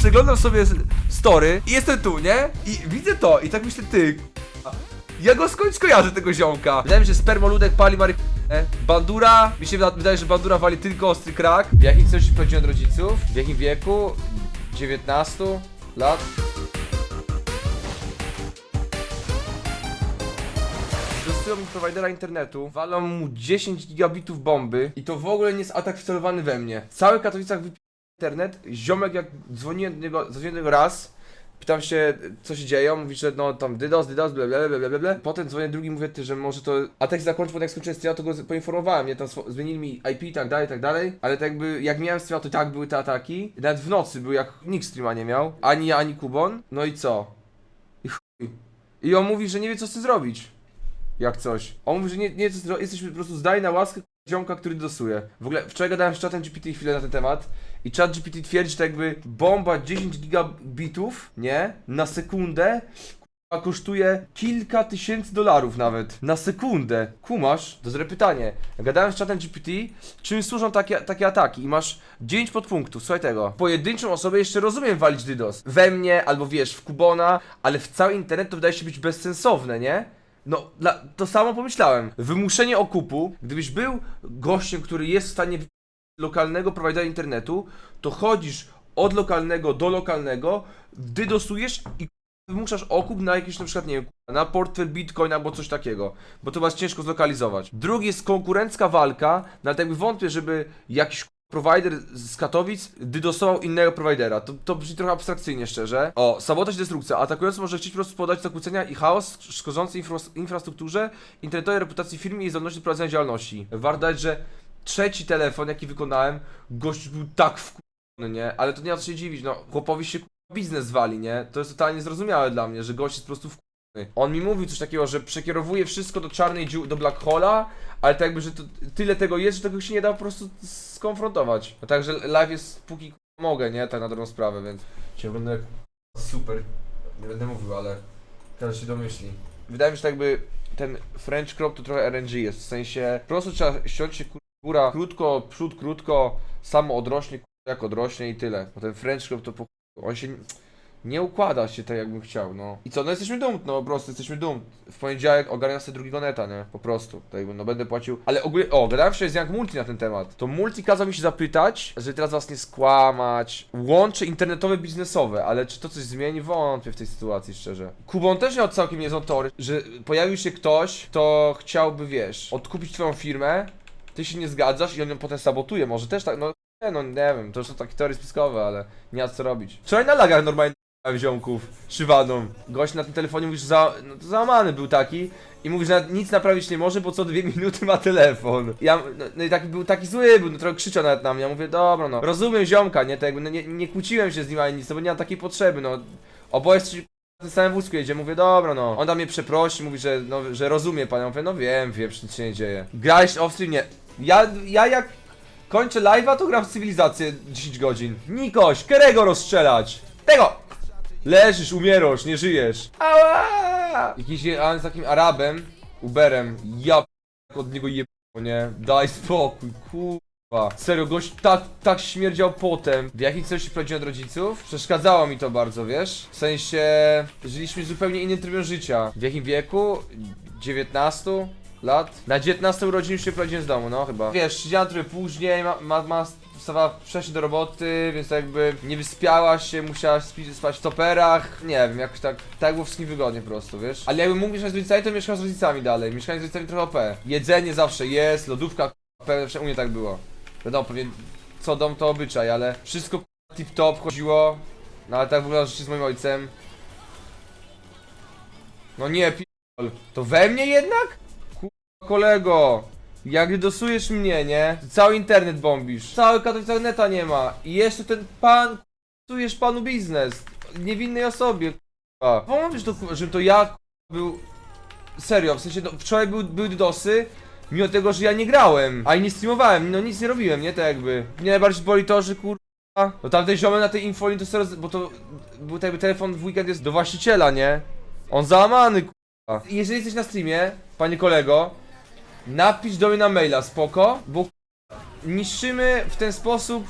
przeglądam sobie story i jestem tu, nie? I widzę to i tak myślę, ty, ja go skądś kojarzę tego ziomka. Wydaje mi się, że spermoludek pali mary... Bandura, mi się wyda- wydaje, że Bandura wali tylko ostry krak. W jakim coś się od rodziców? W jakim wieku? 19 lat? Dostują mi prowajdera internetu, walą mu 10 gigabitów bomby i to w ogóle nie jest atak wcelowany we mnie. W całych Katowicach wypi internet, ziomek jak dzwoniłem do niego, dzwoniłem do niego raz, pytam się co się dzieje, on mówi, że no tam dydos, dydos, bla bla bla bla bla. Potem dzwonię drugi, mówię, ty, że może to atak zakończy, potem jak skończyłem streama, to go z- poinformowałem, nie, tam zmienili mi IP i tak dalej, i tak dalej, ale tak jakby jak miałem streama, to tak były te ataki, nawet w nocy był, jak nikt streama nie miał, ani ja, ani Kubon, no i co? I chuj. I on mówi, że nie wie co chce zrobić jak coś. On mówi, że nie, nie jesteśmy po prostu zdani na łaskę ziomka, który dosuje. W ogóle wczoraj gadałem z czatem GPT chwilę na ten temat i czat GPT twierdzi, że jakby bomba 10 gigabitów, nie? Na sekundę k***a, kosztuje kilka tysięcy dolarów nawet. Na sekundę. Kumasz? To zre pytanie. Gadałem z czatem GPT, czym służą takie, takie ataki i masz 9 podpunktów, słuchaj tego. Pojedynczą osobę jeszcze rozumiem walić DDoS. We mnie, albo wiesz, w Kubona, ale w cały internet to wydaje się być bezsensowne, nie? No, dla, to samo pomyślałem. Wymuszenie okupu, gdybyś był gościem, który jest w stanie lokalnego prowajdera internetu, to chodzisz od lokalnego do lokalnego, dydosujesz i wymuszasz okup na jakiś na przykład, nie wiem, na portfel bitcoin albo coś takiego, bo to was ciężko zlokalizować. Drugi jest konkurencka walka, no ale tak jakby wątpię, żeby jakiś provider z Katowic dydosował innego providera. To, to brzmi trochę abstrakcyjnie, szczerze. O, sabotaż i destrukcja. Atakujący może chcieć po prostu podać zakłócenia i chaos szkodzący infra infrastrukturze, internetowej reputacji firmy i zdolności do prowadzenia działalności. Warto dać, że trzeci telefon, jaki wykonałem, gość był tak wkurwiony, nie? Ale to nie ma co się dziwić, no. Chłopowi się biznes wali, nie? To jest totalnie zrozumiałe dla mnie, że gość jest po prostu wkurwiony. On mi mówił coś takiego, że przekierowuje wszystko do czarnej dziu do black hola, ale tak jakby, że to tyle tego jest, że tego się nie da po prostu skonfrontować. No także live jest póki mogę, nie? Tak na dobrą sprawę, więc cię będę super, nie będę mówił, ale każdy się domyśli. Wydaje mi się, że tak jakby ten French crop to trochę RNG jest, w sensie po prostu trzeba ściąć się góra krótko, przód krótko, samo odrośnie jak odrośnie i tyle. Bo ten French crop to po on się nie układa się tak jakbym chciał, no. I co, no jesteśmy dum, no po prostu jesteśmy dum. W poniedziałek ogarniam sobie drugiego neta, nie? Po prostu. Tak jakby, no będę płacił. Ale ogólnie, o, gadałem wczoraj z Young Multi na ten temat. To Multi kazał mi się zapytać, żeby teraz was nie skłamać. Łącze internetowe, biznesowe, ale czy to coś zmieni? Wątpię w tej sytuacji, szczerze. Kubon też miał całkiem niezłą teorię, że pojawił się ktoś, kto chciałby, wiesz, odkupić twoją firmę, ty się nie zgadzasz i on ją potem sabotuje, może też tak, no nie no, nie wiem, to są takie teorie spiskowe, ale nie ma co robić. Wczoraj na lagach normalnie ziomków, szywaną. Gość na tym telefonie mówi, że za, no, to załamany był taki i mówi, że nic naprawić nie może, bo co dwie minuty ma telefon. Ja, no, no i taki był taki zły, był, no trochę krzyczał nawet na mnie. Ja mówię, dobra, no, rozumiem ziomka, nie, tak jakby, no, nie, nie kłóciłem się z nim ani nic, no, bo nie mam takiej potrzeby, no. Oboje na tym samym wózku jedzie, mówię, dobra, no. On da mnie przeprosi, mówi, że, no, że rozumie pan. Ja mówię, no wiem, wiem, nic się nie dzieje. Grałeś off-stream? Nie. Ja, ja jak kończę live'a, to gram w cywilizację 10 godzin. Nikoś, Kerego rozstrzelać. Tego! Leżysz, umierasz, nie żyjesz. Ała! Jakiś je- a z takim Arabem, Uberem, ja p- od niego jebało, nie? Daj spokój, kurwa. Serio, gość tak, tak śmierdział potem. W jakim celu się prowadziłem od rodziców? Przeszkadzało mi to bardzo, wiesz? W sensie, żyliśmy zupełnie innym trybem życia. W jakim wieku? 19? lat. Na 19 urodziny już się prowadziłem z domu, no chyba. Wiesz, siedziałem trochę później, ma, ma, ma wstawała wcześniej do roboty, więc jakby nie wyspiała się, musiała spi- spać w toperach, nie wiem, jakoś tak, tak było wszystkim wygodnie po prostu, wiesz. Ale jakbym mógł mieszkać z rodzicami, to mieszkam z rodzicami dalej, mieszkanie z rodzicami trochę OP. Jedzenie zawsze jest, lodówka pewnie u mnie tak było. Wiadomo, pewnie co dom to obyczaj, ale wszystko tip top chodziło, no ale tak wygląda życie z moim ojcem. No nie, p***ol. To we mnie jednak? Kurwa, kolego. Jak dosujesz mnie, nie? Cały internet bombisz. Cały Katowicach neta nie ma. I jeszcze ten pan psujesz panu biznes. Niewinnej osobie, kurwa. Pomóż to, żebym to ja był... Serio, w sensie, no, wczoraj był, były dosy, mimo tego, że ja nie grałem, a i nie streamowałem, no nic nie robiłem, nie? Tak jakby. Mnie najbardziej boli to, że kurwa... No tamten ziomek na tej infolii to roz- bo to tak jakby telefon w weekend jest do właściciela, nie? On załamany, kurwa. Jeżeli jesteś na streamie, panie kolego, napisz do mnie na maila, spoko, bo niszczymy w ten sposób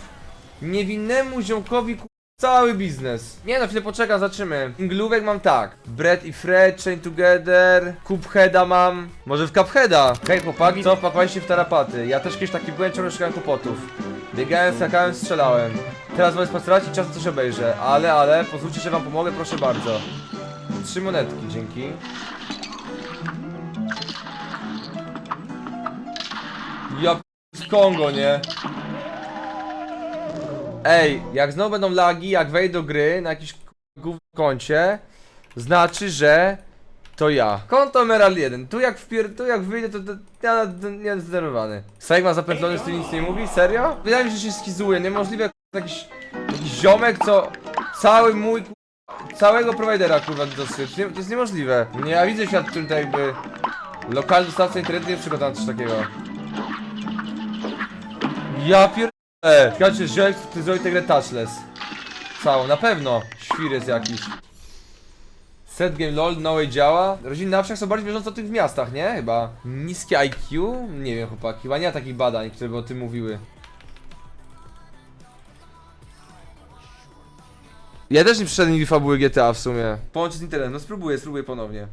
niewinnemu ziomkowi Cały biznes. Nie no, chwilę poczekam, zaczymy. Inglówek mam tak. Bread i Fred, Chain Together. Cupheada mam. Może w Cupheada. Hej chłopaki, co wpakowaliście w tarapaty? Ja też kiedyś taki byłem, ciągle szukałem kłopotów. Biegałem, skakałem, strzelałem. Teraz wolę spacerować i czasem coś obejrzę. Ale, ale, pozwólcie, że wam pomogę, proszę bardzo. Trzy monetki, dzięki. Kongo, nie? Ej, jak znowu będą lagi, jak wejdę do gry na jakimś gówno koncie, znaczy, że to ja. Konto Emerald 1. Tu jak wpier... tu jak wyjdę, to, to ja nie jestem zdenerwowany. Sajk ma zapętlony, z tym nic nie mówi? Serio? Wydaje mi się, że się skizuje. Niemożliwe, k***a, jakiś, jakiś ziomek, co cały mój całego prowajdera kurwa dosyć. To jest niemożliwe. Nie, ja widzę świat, w którym to jakby lokalny dostawca internetu nie jest coś takiego. Ja pier... E, Słuchajcie, że ty zrobi tę grę touchless. Całą, na pewno. Świr jest jakiś. Set game lol, no way działa. Rodziny na wsiach są bardziej bieżące o tych w miastach, nie? Chyba. Niskie IQ? Nie wiem chłopaki, chyba nie ma takich badań, które by o tym mówiły. Ja też nie przyszedłem nigdy fabuły GTA w sumie. Połączę z internetem, no spróbuję, spróbuję ponownie.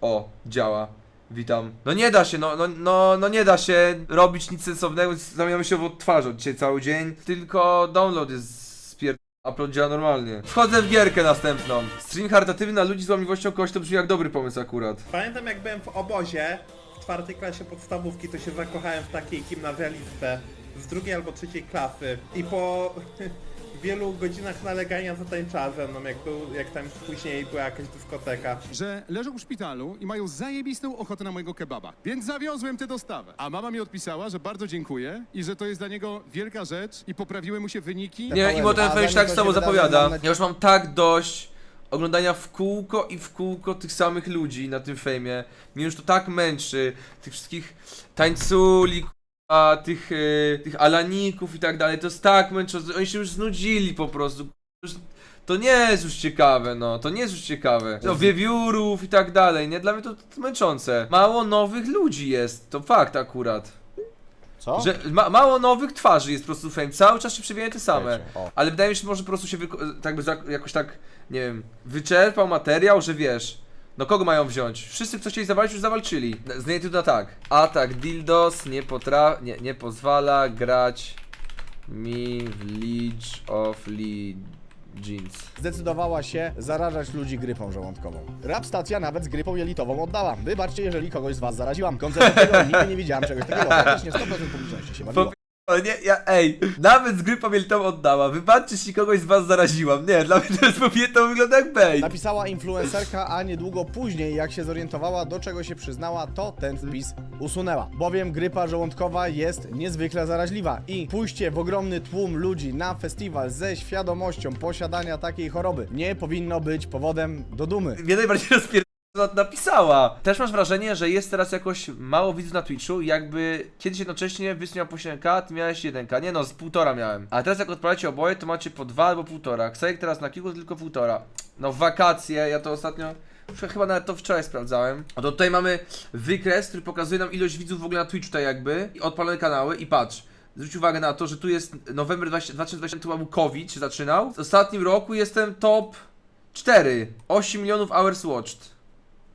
O, działa. Witam. No nie da się, no, no, no, no nie da się robić nic sensownego, zamieniamy się w odtwarzą dzisiaj cały dzień. Tylko download jest spier... Upload działa normalnie. Wchodzę w gierkę następną. Stream charytatywny na ludzi z łamliwością kogoś to brzmi jak dobry pomysł akurat. Pamiętam jak byłem w obozie w czwartej klasie podstawówki, to się zakochałem w takiej gimnazjalistce z drugiej albo trzeciej klasy i po wielu godzinach nalegania zatańczała ze mną, jak, był, jak tam później była jakaś dyskoteka. że leżą w szpitalu i mają zajebistą ochotę na mojego kebaba. Więc zawiozłem tę dostawę. A mama mi odpisała, że bardzo dziękuję i że to jest dla niego wielka rzecz i poprawiły mu się wyniki. Nie, i bo ten zanim tak samo zapowiada. Ja już mam tak dość oglądania w kółko i w kółko tych samych ludzi na tym fejmie. Mnie już to tak męczy. Tych wszystkich tańculi, a tych, y, tych alaników i tak dalej. To jest tak męczące. Oni się już znudzili po prostu. Już, to nie jest już ciekawe, no. To nie jest już ciekawe. No, wiewiórów i tak dalej, nie? Dla mnie to, to męczące. Mało nowych ludzi jest. To fakt akurat. Co? Że ma, mało nowych twarzy jest po prostu fame. Cały czas się przewijają te same. Wiecie, o. Ale wydaje mi się, że może po prostu się wyko- tak by za- jakoś tak, nie wiem, wyczerpał materiał, że wiesz. No kogo mają wziąć? Wszyscy, kto chcieli zawalczyć, już zawalczyli. Z niej tu na tak. Atak Dildos nie potra... Nie, nie pozwala grać mi w League of Legends. Zdecydowała się zarażać ludzi grypą żołądkową. Rap stacja nawet z grypą jelitową oddała. Wybaczcie, jeżeli kogoś z was zaraziłam. Koncept tego nigdy nie widziałam czegoś takiego. Praktycznie 100% publiczności się bawiło. Ale nie, ja, ej, nawet z gry pamiętam oddała. Wybaczcie, jeśli kogoś z was zaraziłam. Nie, dla mnie to jest to wygląda jak bait. Napisała influencerka, a niedługo później, jak się zorientowała, do czego się przyznała, to ten wpis usunęła. Bowiem grypa żołądkowa jest niezwykle zaraźliwa i pójście w ogromny tłum ludzi na festiwal ze świadomością posiadania takiej choroby nie powinno być powodem do dumy. mnie najbardziej rozpierdolona napisała. Też masz wrażenie, że jest teraz jakoś mało widzów na Twitchu, jakby kiedyś jednocześnie Wysy po 7k, ty miałeś 1k. Nie no, z półtora miałem. A teraz jak odpalacie oboje, to macie po 2 albo półtora. Ksajek teraz na kilku tylko półtora. No wakacje, ja to ostatnio... Chyba nawet to wczoraj sprawdzałem. No to tutaj mamy wykres, który pokazuje nam ilość widzów w ogóle na Twitchu tutaj jakby. I odpalone kanały i patrz. Zwróć uwagę na to, że tu jest November 20 2020, to był COVID, się zaczynał. W ostatnim roku jestem top 4. 8 milionów hours watched.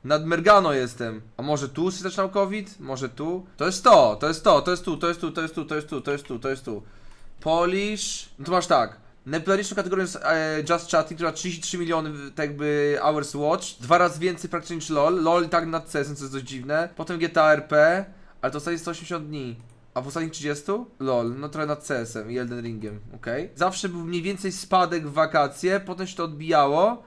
Nad Mergano jestem. A może tu się zaczynał COVID? Może tu? To jest to, to jest to, to jest tu, to jest tu, to jest tu, to jest tu, to jest tu, to jest tu. Polish. No to masz tak. Najpopularniejszą kategorią jest e, Just Chatting, która ma 33 miliony tak jakby hours watch. Dwa razy więcej praktycznie niż LOL. LOL i tak nad CS, co jest dość dziwne. Potem GTA RP, ale to ostatnie 180 dni. A w ostatnich 30? LOL, no trochę nad CS-em i Elden Ringiem, okej. Zawsze był mniej więcej spadek w wakacje, potem się to odbijało.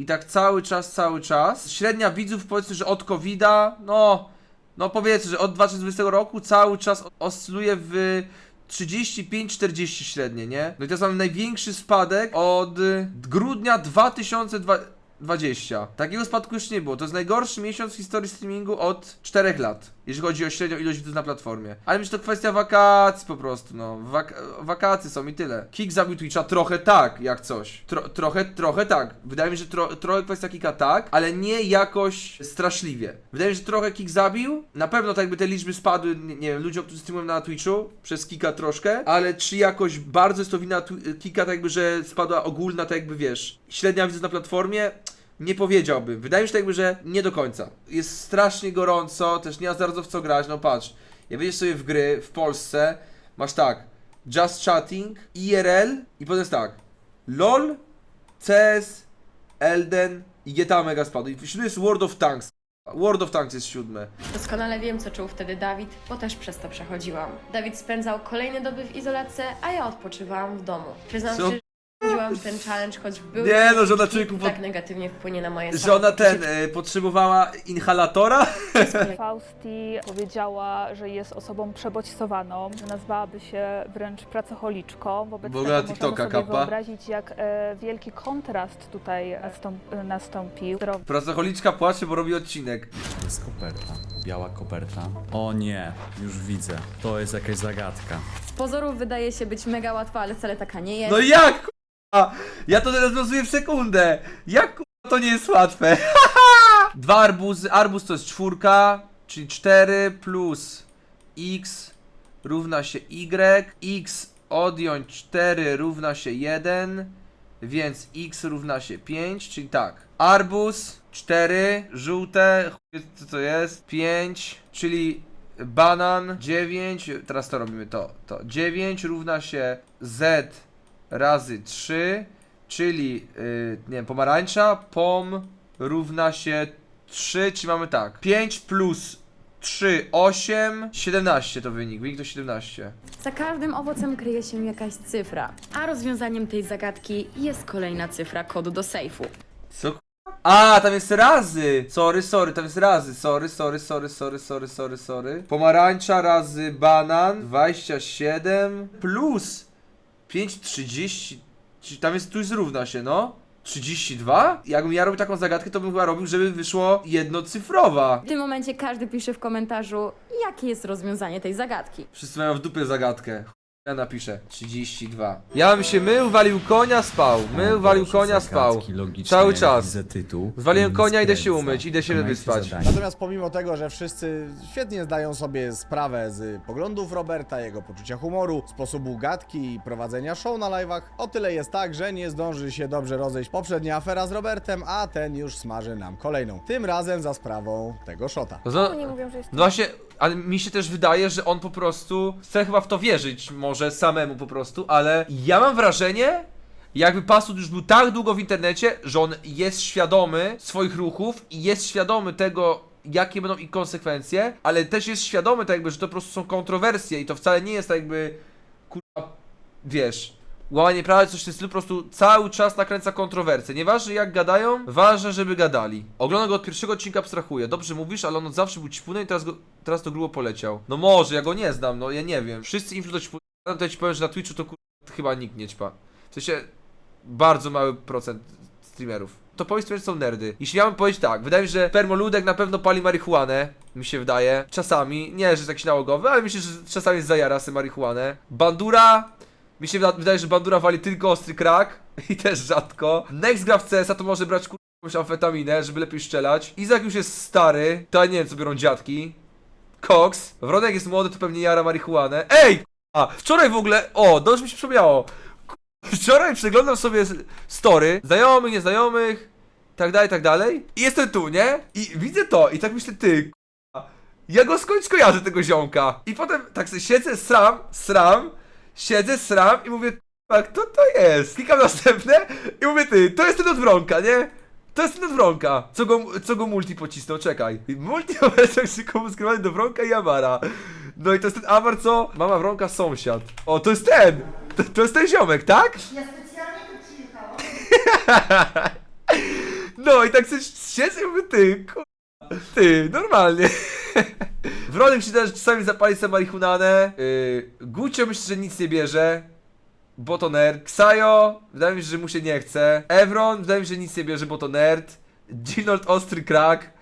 I tak cały czas, cały czas. Średnia widzów powiedzmy, że od covid no, no powiedzmy, że od 2020 roku cały czas oscyluje w 35-40 średnie, nie? No i teraz mamy największy spadek od grudnia 2020. Takiego spadku już nie było. To jest najgorszy miesiąc w historii streamingu od 4 lat. Jeżeli chodzi o średnią ilość widzów na platformie. Ale myślę, że to kwestia wakacji po prostu, no. Wak wakacje są i tyle. Kick zabił Twitcha trochę tak, jak coś. Tro trochę, trochę tak. Wydaje mi się, że tro trochę kwestia Kicka tak, ale nie jakoś straszliwie. Wydaje mi się, że trochę Kick zabił. Na pewno tak jakby te liczby spadły, nie, nie wiem, ludziom, którzy streamują na Twitchu, przez Kicka troszkę, ale czy jakoś bardzo jest to wina Kicka, tak jakby, że spadła ogólna, tak jakby, wiesz, średnia widzów na platformie? Nie powiedziałbym. Wydaje mi się tak jakby, że nie do końca. Jest strasznie gorąco, też nie ma za bardzo w co grać. No patrz, jak wejdziesz sobie w gry w Polsce, masz tak, Just Chatting, IRL i potem jest tak, LOL, CS, Elden i GTA mega spadł. I siódmy jest World of Tanks. World of Tanks jest siódme. Doskonale wiem, co czuł wtedy Dawid, bo też przez to przechodziłam. Dawid spędzał kolejne doby w izolacji, a ja odpoczywałam w domu. Przyznam Co? Ten challenge, choć był Nie no, żona człowieku pod... tak negatywnie wpłynie na moje Że ona ten, e, potrzebowała inhalatora? Fausti powiedziała, że jest osobą przebodźcowaną, że nazwałaby się wręcz pracocholiczką. Wobec W ogóle na tego TikToka możemy sobie kapa. wyobrazić, jak e, wielki kontrast tutaj nastąp, nastąpił. Zdrowie Pracocholiczka płacze, bo robi odcinek. To jest koperta. Biała koperta. O nie, już widzę. To jest jakaś zagadka. Z pozorów wydaje się być mega łatwa, ale wcale taka nie jest. No jak? Ja to rozwiązuję w sekundę. Jak to nie jest łatwe? Dwa arbuzy, arbuz to jest czwórka, czyli 4 plus x równa się y, x odjąć 4 równa się 1, więc x równa się 5, czyli tak. Arbuz 4, żółte, chuj, co to jest, 5, czyli banan 9, teraz to robimy to, to 9 równa się z razy 3, czyli yy, nie wiem, pomarańcza, pom równa się 3, czyli mamy tak, 5 plus 3, 8, 17 to wynik, wynik to 17. Za każdym owocem kryje się jakaś cyfra, a rozwiązaniem tej zagadki jest kolejna cyfra kodu do sejfu. Co? k- A, tam jest razy! Sorry, sorry, tam jest razy. Sorry, sorry, sorry, sorry, sorry, sorry, sorry. Pomarańcza razy banan 27 plus 5, 30. Czyli tam jest tu zrówna się, no. 32? Jakbym ja robił taką zagadkę, to bym chyba robił, żeby wyszło jednocyfrowa. W tym momencie każdy pisze w komentarzu, jakie jest rozwiązanie tej zagadki. Wszyscy mają w dupie zagadkę. Ja napiszę 32. Ja bym się mył, walił konia, spał. Mył, walił konia, spał. Cały czas. Widzę tytuł. Zwaliłem konia, idę się umyć, idę się wyspać. Natomiast pomimo tego, że wszyscy świetnie zdają sobie sprawę z poglądów Roberta, jego poczucia humoru, sposobu gadki i prowadzenia show na live'ach, o tyle jest tak, że nie zdąży się dobrze rozejść poprzednia afera z Robertem, a ten już smaży nam kolejną. Tym razem za sprawą tego. No, mówią, że jest No właśnie, ale mi się też wydaje, że on po prostu chce chyba w to wierzyć, może samemu po prostu, ale ja mam wrażenie, jakby Pasut już był tak długo w internecie, że on jest świadomy swoich ruchów i jest świadomy tego, jakie będą ich konsekwencje, ale też jest świadomy tak jakby, że to po prostu są kontrowersje i to wcale nie jest tak jakby, kurwa, wiesz, łamanie prawa coś w tym stylu, po prostu cały czas nakręca kontrowersje. Nieważne jak gadają, ważne, żeby gadali. Oglądam go od pierwszego odcinka, abstrahuję. Dobrze mówisz, ale on od zawsze był ćpunem i teraz, go, teraz to grubo poleciał. No może, ja go nie znam, no ja nie wiem. Wszyscy influ to ćpuną, to ja ci powiem, że na Twitchu to kur... chyba nikt nie ćpa. W sensie, bardzo mały procent streamerów. To powiedz że są nerdy. Jeśli miałbym powiedzieć tak, wydaje mi się, że Permoludek na pewno pali marihuanę, mi się wydaje. Czasami, nie, że jest jakiś nałogowy, ale myślę, że czasami jest zajara sobie marihuanę. Bandura, mi się wyda- wydaje, że Bandura wali tylko ostry krak i też rzadko. Next gra w CS-a to może brać kur... jakąś amfetaminę, żeby lepiej strzelać. Izak już jest stary, to ja nie wiem co biorą dziadki. Cox. Wronek jest młody, to pewnie jara marihuanę. Ej! A wczoraj w ogóle, o, dobrze mi się przypomniało. Wczoraj przeglądam sobie story, znajomych, nieznajomych, tak dalej, tak dalej. I jestem tu, nie? I widzę to i tak myślę, ty, ja go skądś kojarzę, tego ziomka. I potem tak sobie siedzę, sram, sram, siedzę, sram i mówię, k***a, kto to jest? Klikam następne i mówię, ty, to jest ten od Wronka, nie? To jest ten od Wronka, co go, co go multi pocisnął, czekaj. Multi obecnie komu skrywany do Wronka i Amara. No i to jest ten Amar, co? Mama Wronka sąsiad. O, to jest ten! To, to jest ten ziomek, tak? Ja specjalnie tu przyjechałam. No i tak sobie siedzę i mówię, ty, ku... Ty, normalnie. Wronek się też czasami zapali sobie marihuanę. Yy, Gucio myślę, że nic nie bierze. Bo to nerd. Ksajo, wydaje mi się, że mu się nie chce. Evron, wydaje mi się, że nic nie bierze, bo to nerd. Ginold ostry krak.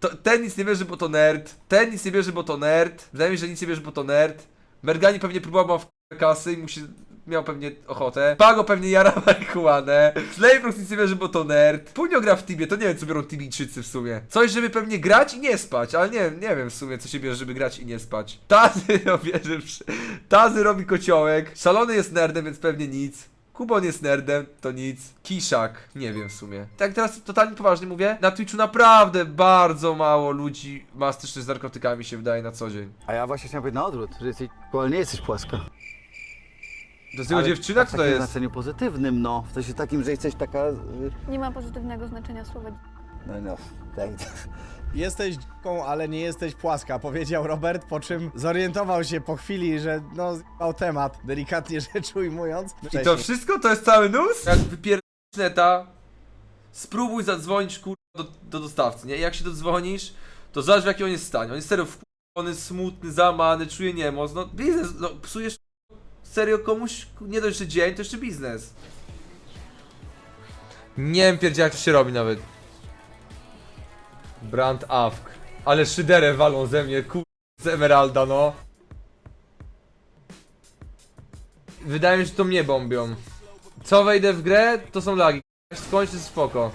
To, ten nic nie bierze, bo to nerd. Ten nic nie bierze, bo to nerd. Wydaje mi się, że nic nie bierze, bo to nerd. Mergani pewnie próbował w kasy i musi... Miał pewnie ochotę. Pago pewnie jara marihuanę. Slaybrooks nic nie bierze, bo to nerd. Punio gra w Tibie, to nie wiem co biorą Tibijczycy w sumie. Coś, żeby pewnie grać i nie spać, ale nie, nie wiem w sumie co się bierze, żeby grać i nie spać. Tazy, przy- Tazy robi kociołek. Szalony jest nerdem, więc pewnie nic. Kubon jest nerdem, to nic. Kiszak, nie wiem w sumie. Tak teraz totalnie poważnie mówię, na Twitchu naprawdę bardzo mało ludzi ma styczność z narkotykami się wydaje na co dzień. A ja właśnie chciałem powiedzieć na odwrót, że jesteś, ale nie jesteś płaska. To jest jego Ale dziewczyna, w kto to takim jest? znaczeniu pozytywnym, no. W sensie takim, że jesteś taka... y, Nie ma pozytywnego znaczenia słowa No, no, tak. Jesteś dziką, ale nie jesteś płaska, powiedział Robert, po czym zorientował się po chwili, że no zjebał temat, delikatnie rzecz ujmując. I to wszystko? To jest cały nus? Jak wypierdolisz neta, spróbuj zadzwonić kur... do, do dostawcy, nie? Jak się dodzwonisz, to zobacz w jakim on jest stanie. On jest serio wkurwiony, smutny, zamany, czuje niemoc. No biznes, no psujesz serio komuś nie dość, że dzień, to jeszcze biznes. Nie wiem pierdzie jak to się robi nawet. Brand Awk. Ale szyderę walą ze mnie, kur... z Emeralda, no. Wydaje mi się, że to mnie bombią. Co wejdę w grę, to są lagi. Skończy spoko.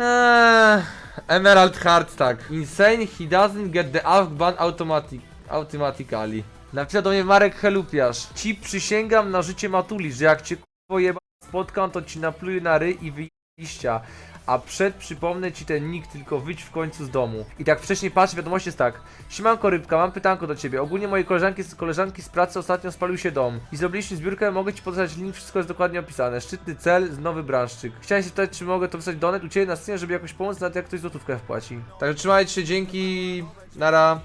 Eee, Emerald Heart tak. Insane, he doesn't get the AFK ban automatic, automatically. Napisał do mnie Marek Helupiarz. Ci przysięgam na życie Matuli, że jak cię k***o jeba spotkam, to ci napluję na ry i wyjdę liścia. A przed przypomnę ci ten nick, tylko wyjdź w końcu z domu. I tak wcześniej patrz, wiadomość jest tak. Siemanko rybka, mam pytanko do ciebie. Ogólnie mojej koleżanki, koleżanki z pracy ostatnio spalił się dom. I zrobiliśmy zbiórkę, mogę ci podać link, wszystko jest dokładnie opisane. Szczytny cel, nowy branszczyk. Chciałem się spytać, czy mogę to wysłać donet u ciebie na scenie, żeby jakoś pomóc, nawet jak ktoś złotówkę wpłaci. Także trzymajcie się, dzięki, nara.